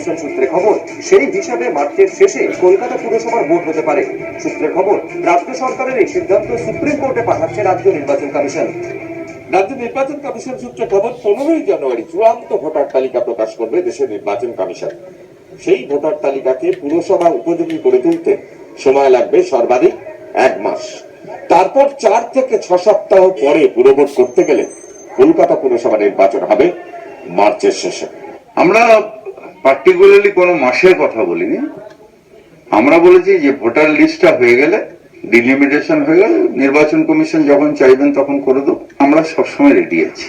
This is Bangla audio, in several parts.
কমিশন সূত্রে খবর, সেই হিসাবে মার্চের শেষে কলকাতা পুরসভার ভোট হতে পারে। সূত্রের খবর, রাজ্য সরকারের এই সিদ্ধান্ত সুপ্রিম কোর্টে পাঠাচ্ছে রাজ্য নির্বাচন কমিশন। রাজ্য নির্বাচন কমিশন সূত্রে খবর পনেরোই জানুয়ারি চূড়ান্ত ভোটার তালিকা প্রকাশ করবে দেশের নির্বাচন কমিশন। সেই ভোটার তালিকাকে পুরসভা উপযোগী করে তুলতে সময় লাগবে সর্বাধিক এক মাস। তারপর চার থেকে ছ সপ্তাহ পরে পুরভোট করতে গেলে কলকাতা পুরসভা নির্বাচন হবে মার্চের শেষে। আমরা পার্টিকুলারলি কোনো মাসের কথা বলিনি। আমরা বলেছি যে ভোটার লিস্টটা হয়ে গেলে, ডিলিমিটেশন হয়ে গেলে, নির্বাচন কমিশন যখন চাইবেন তখন করে দেব। আমরা সবসময় রেডি আছি।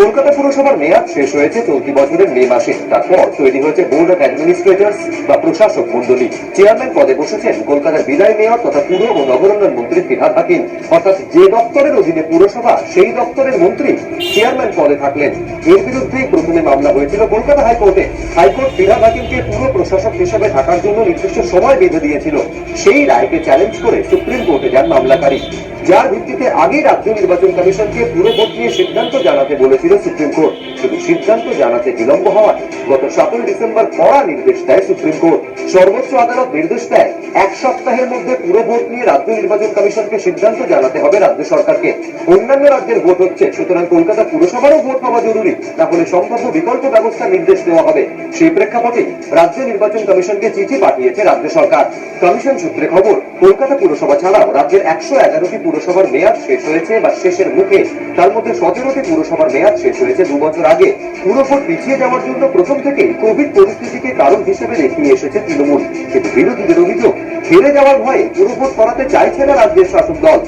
কলকাতা পুরসভার মেয়াদ শেষ হয়েছে চলতি বছরের মে মাসে। তারপর তৈরি হয়েছে বোর্ড অফ অ্যাডমিনিস্ট্রেটরস বা প্রশাসক মন্ডলী চেয়ারম্যান পদে বসেছেন কলকাতার বিদায় মেয়র তথা পুর ও নগরোন্নয়ন মন্ত্রী ফিরহাদ হাকিম। অর্থাৎ যে দপ্তরের অধীনে পুরসভা, সেই দপ্তরের মন্ত্রী চেয়ারম্যান পদে থাকলেন। এর বিরুদ্ধেই প্রথমে মামলা হয়েছিল কলকাতা হাইকোর্টে। হাইকোর্ট ফিরহাদ হাকিমকে পুর প্রশাসক হিসেবে থাকার জন্য নির্দিষ্ট সময় বেঁধে দিয়েছিল। সেই রায়কে চ্যালেঞ্জ করে সুপ্রিম কোর্টে যান মামলাকারী। যার ভিত্তিতে আগেই রাজ্য নির্বাচন কমিশনকে পুরো ভোট নিয়ে সিদ্ধান্ত জানাতে বলেছিল সুপ্রিম কোর্ট। শুধু সিদ্ধান্ত জানাতে বিলম্ব হওয়ায় গত সতেরো ডিসেম্বর কড়া নির্দেশ দেয় সুপ্রিম কোর্ট। সর্বোচ্চ আদালত নির্দেশ দেয়, এক সপ্তাহের মধ্যে পুরো ভোট নিয়ে রাজ্য নির্বাচন কমিশনকে সিদ্ধান্ত জানাতে হবে রাজ্য সরকারকে। অন্যান্য রাজ্যের ভোট হচ্ছে, সুতরাং কলকাতা পুরসভারও ভোট হওয়া জরুরি। না হলে সম্ভাব্য বিকল্প ব্যবস্থা নির্দেশ দেওয়া হবে। সেই প্রেক্ষাপটে রাজ্য নির্বাচন কমিশনকে চিঠি পাঠিয়েছে রাজ্য সরকার। কমিশন সূত্রে খবর, কলকাতা পুরসভা ছাড়াও রাজ্যের একশো এগারোটি পুরসভার মেয়াদ শেষ হয়েছে বা শেষের মুখে, তার মধ্যে সতেরোটি পুরসভার মেয়াদ শেষ হয়েছে দু বছর আগে। পুরভোট পিছিয়ে যাওয়ার জন্য প্রথম থেকেই কোভিড পরিস্থিতিকে কারণ হিসেবে দেখিয়ে এসেছে তৃণমূল। কিন্তু বিরোধীদের অভিযোগ, হেরে যাওয়ার ভয়ে পুরভোট করাতে চাইছে না রাজ্যের শাসক দল।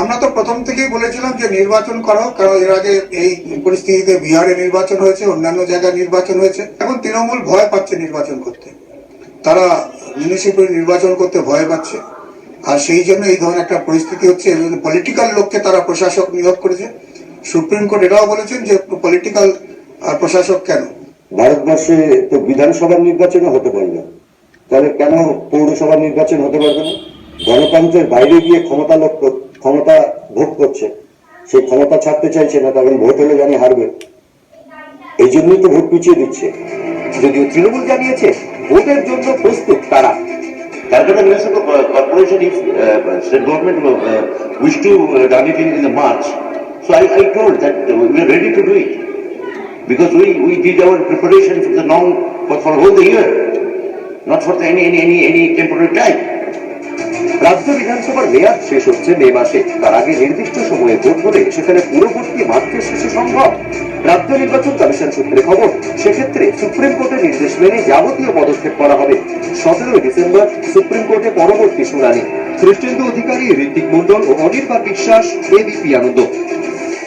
আমরা তো প্রথম থেকেই বলেছিলাম যে নির্বাচন করো, কারণ এর আগে এই পরিস্থিতিতে বিহারে নির্বাচন হয়েছে, অন্যান্য জায়গায় নির্বাচন হয়েছে। এখন তৃণমূল ভয় পাচ্ছে নির্বাচন করতে। তারা মিউনিসিপ্যাল নির্বাচন করতে ভয় পাচ্ছে। আর সেই জন্য এই ধরনের একটা পরিস্থিতি হচ্ছে পলিটিক্যাল লোককে তারা প্রশাসক নিয়োগ করেছে। সুপ্রিম কোর্ট এটাও বলেছেন যে পলিটিক্যাল প্রশাসক কেন? ভারতবর্ষে তো বিধানসভার নির্বাচনও হতে পারবে তাহলে কেন পৌরসভার নির্বাচন হতে পারবে না? গণতন্ত্রের বাইরে গিয়ে ক্ষমতা লোক, ক্ষমতা ভোগ করছে। সেই ক্ষমতা ছাড়তে চাইছে না কারণ ভোট হলে জানি হারবে। এই জন্যই তো ভোট পিছিয়ে দিচ্ছে। যদিও তৃণমূল জানিয়েছে, ভোটের জন্য প্রস্তুত তারা। Calcutta Municipal Corporation, if uh, state government uh, wish to uh, run it in, in the March, so I, I told that uh, we are ready to do it. Because we, we did our preparation for the long, for, for whole the year, not for the, any, any, any, any temporary time. রাজ্য বিধানসভার মেয়াদ শেষ হচ্ছে মে মাসে তার আগে নির্দিষ্ট সময়ে ভোট হলে সেখানে পুরো ভোট কি মার্চের শেষে সম্ভব রাজ্য নির্বাচন কমিশন সূত্রে খবর, সেক্ষেত্রে সুপ্রিম কোর্টের নির্দেশ মেনে যাবতীয় পদক্ষেপ করা হবে। সতেরোই ডিসেম্বর সুপ্রিম কোর্টে পরবর্তী শুনানি। কৃষ্ণেন্দু অধিকারী ঋত্বিক মন্ডল ও অনির্বাণ বিশ্বাস, এবিপি আনন্দ।